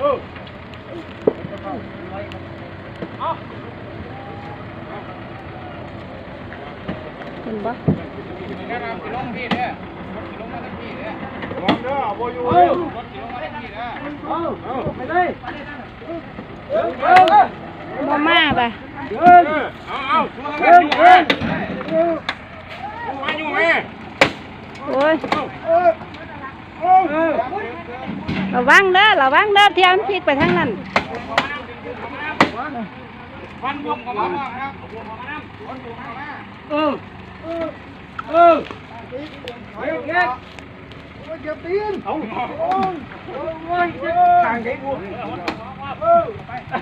เห็นบ่วางเด้อเอาบ่อยู่เลยเอาเอาไปเลยบ่มาป่ะ เอาเอาอยู่แม่อยู่แม่อยู่แม่ โอ้ย ระวังเด้อระวังเด้อเที่ยวมันพลิกไปทางนั้นวันวงกับมาครับเออเออเออเฮ้ยแกโอ้ยจะตีนเอาโอ้ยโอ้ยทางไหนกูเออไปเ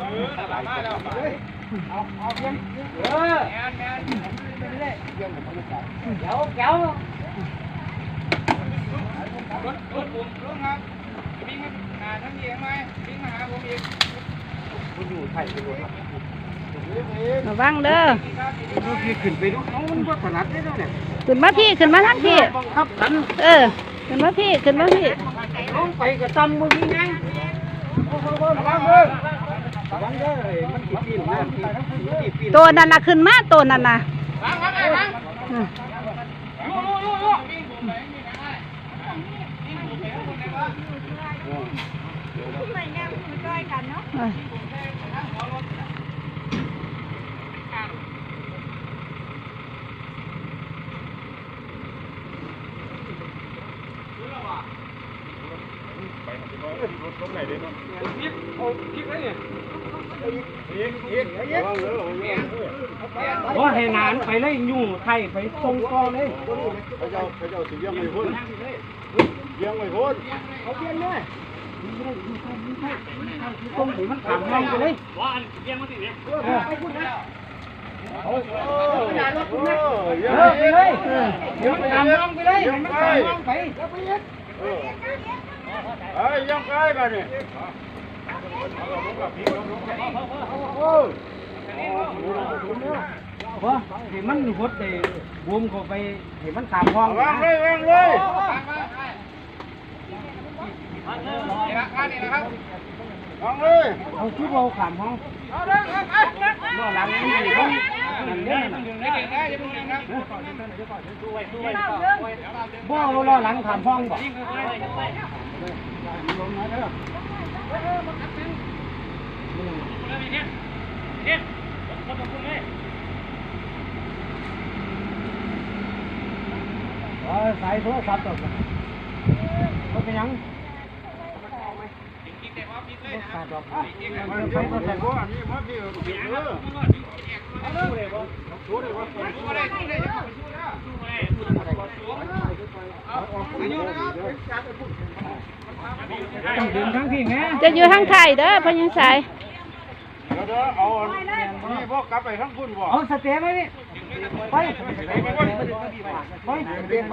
ออตลาดมาแล้วเอาเอาเพียงเออแมนแมนเดี๋ยวเดี๋ยว รถรถผมรถครับวิ่งมาหาทั้งเอียงไหมวิ่งมาหาผมอีกระวังเด้อพี่ขึ้นไปดูน้องมันว่าถนัดได้แล้วเนี่ยขึ้นมาพี่ขึ้นมาทางพี่บังคับฉันเออขึ้นมาพี่ขึ้นมาพี่น้องไปกับตำมึงยังไงระวังเด้อระวังเด้อมันกี่ปีนะกี่ปีตัวนั่นน่ะขึ้นมาตัวนั่นน่ะ วังวังไงวัง อืม ลูกลูกลูกลูก เออ รถ ไหนเด้เนาะพี่เอาพี่ไว้เนี่ยอีกอีกอีกระวังเด้อระวังเด้อว่าให้นานไปเลยอยู่ไทยไปทรงกอเลยเขาเจ้าเขาเจ้าสิเลี้ยงไว้พุ่น เลี้ยงไว้พุ่นเขาเปลี่ยนเลยตรงถึงมันขำห้องไป เลยเออเลี้ยงเออไปเลยเออเดี๋ยวขำห้องไปเลยให้มันขำห้องไปเออเอ้ยยังไงบ้านี่โอ้ยว่าให้มันหดได้วมเข้าไปให้มันขำห้องวางเลยวางเลยวางเลยเอาชุดเราขำห้องว่าหลังนี่ต้องนั่นเนี่ยบ่เอาล้อหลังขำห้องบ่เออสายโทรศัพท์ตกก็เป็นยัง ขาดดอกอะมันเดี๋ยวมันใส่บ่อันนี้มาพี่ปิดเออต้องดึงทั้งที่แม่จะอยู่ทางไทยเด้อพญิงสายเดี๋ยวเดี๋ยวเอานี่บ่กลับไปทั้งพุ่นบ่เอาสเตย์ไว้นี่ไปไปไปก่อนไปเรียกไ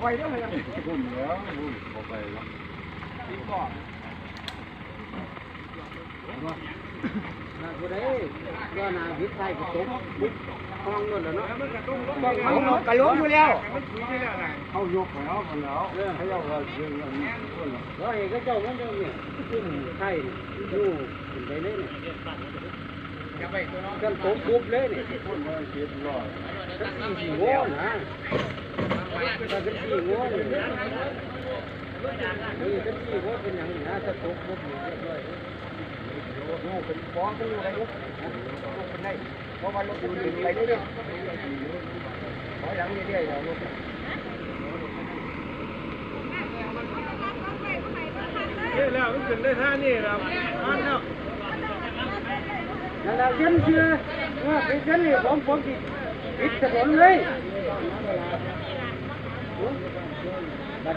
ไว้แล้วเลยบุ่มแล้วบุ่มเข้าไปแล้วนนาคนใดก็นาวิทย์ไทยก็ตกบุกห้องนั่นแหละเนาะต้องเอากระล้มอยู่แล้วเขายกไปแล้วกันแล้วเขาเอาเราเรื่องนี้แล้วเองก็เจ้ามันเจ้าเนี่ยขึ้นไทยดูขึ้นไปเลยเนี่ยกันตกบุบเลยเนี่ยคนละเจ็ดร้อยกันสี่โมงนะ กันสี่โง่เนี่ยนี่กันสี่โง่เป็นอย่างนี้นะถ้าตกบุบเนี่ยเรียบร้อยโอ้เป็นฟ้องเป็นอะไรลูกลูกเป็นได้เพราะว่าลูกเป็นอะไรเรื่อยๆขออย่างเรื่อยๆลูกเฮ้แล้วมันขึ้นได้ท่านี่แล้วอันเนาะนั่นแหละเส้นเชื่อว่าเป็นเส้นนี่ผมผมผิดถนนเลย บัด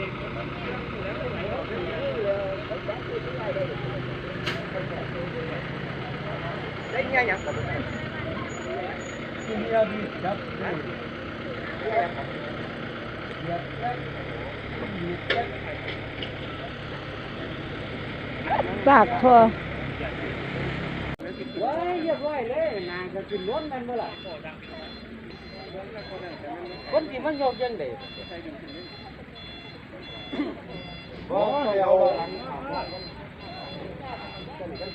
นี้คุณชอดเนี่ยเราต้องกินเ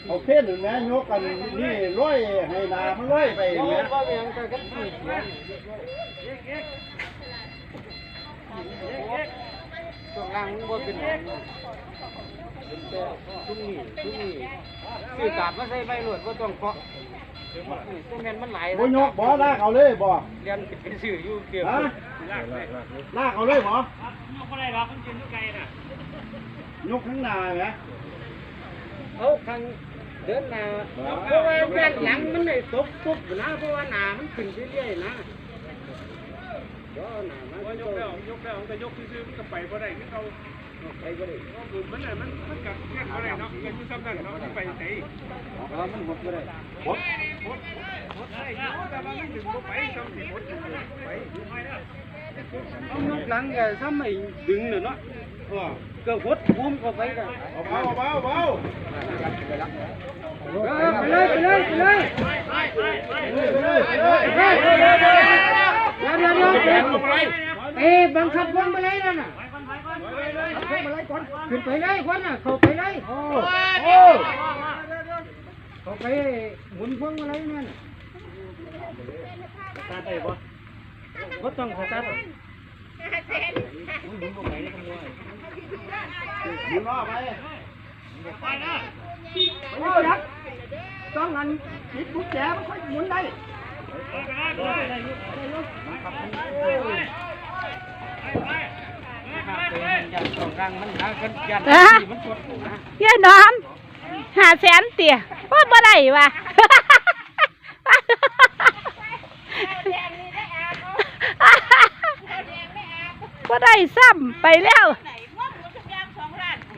เอาเพ่นหนึ่งนะยกกันนี่ร้อยให้นามันร้อยไปอย่างเงี้ยก็ยังกันกันสี่เสียงช่วงล่างมันบ่เป็นหยังเป็นแต่ชุ่มนี่ชุ่มนี่ซื้อกาบมาใส่ใบหลวดบ่ต้องเคาะนี่ตัวแม่นมันหลายบ่ยกบ่ลากเอาเลยบ่เรียนเป็นสื่ออยู่เกี่ยวฮะลากเอาเลยบ่ยกอะไรหรอกมันกินทุกไก่น่ะยกข้างหน้าไหม เอาทางเดินหน้าเพราะว่าแว่นหลังมันได้ตบปุ๊บนะเพราะว่าหน้ามันขึ้นเรื่อยๆนะเดี๋ยวหน้ามันว่ายกแล้วยกแล้วมันก็ยกซื่อๆมันก็ไปบ่ได้คือเขาไปบ่ได้เพราะบุญมันน่ะมันมันกับเพี้ยนบ่ได้เนาะเป็นอยู่ซ้ำนั่นเนาะมันไปไสเออมันหมดบ่ได้หมดหมดได้อยู่แต่ว่ามันถึงบ่ไปซ้ำสิหมดอยู่ไปอยู่ไปแล้วเอายกหลังก็ซ้ำไม่ดึงน่ะเนาะเออ ก็หดมุมเข้าไปก็เอาเบาเบาเบาเออไปเลยไปเลยไปเลยไปเลยไปเลยเฮ้ยเดี๋ยวเดี๋ยวเดี๋ยวเดี๋ยวเดี๋ยวเดี๋ยวเอ๊ะบังคับพวงมาลัยนั่นน่ะพวงมาลัยก่อนขึ้นไปเลยคนน่ะเข้าไปเลยโอ้โอ้เข้าไปหมุนพวงมาลัยนั่นน่ะตาได้บ่บ่ต้องสตาร์ท หมุนล้อไปโอ้ยักต้องอันปิดกุญแจมันค่อยหมุนได้ยันต้องรังมันหากันยันอะมันสดนะยายน้อมหาแสนเตี๋ยว่าบ่ได้วะแดงนี่ได้อาบแดงไม่อาบบ่ได้ซ้ำไปแล้ว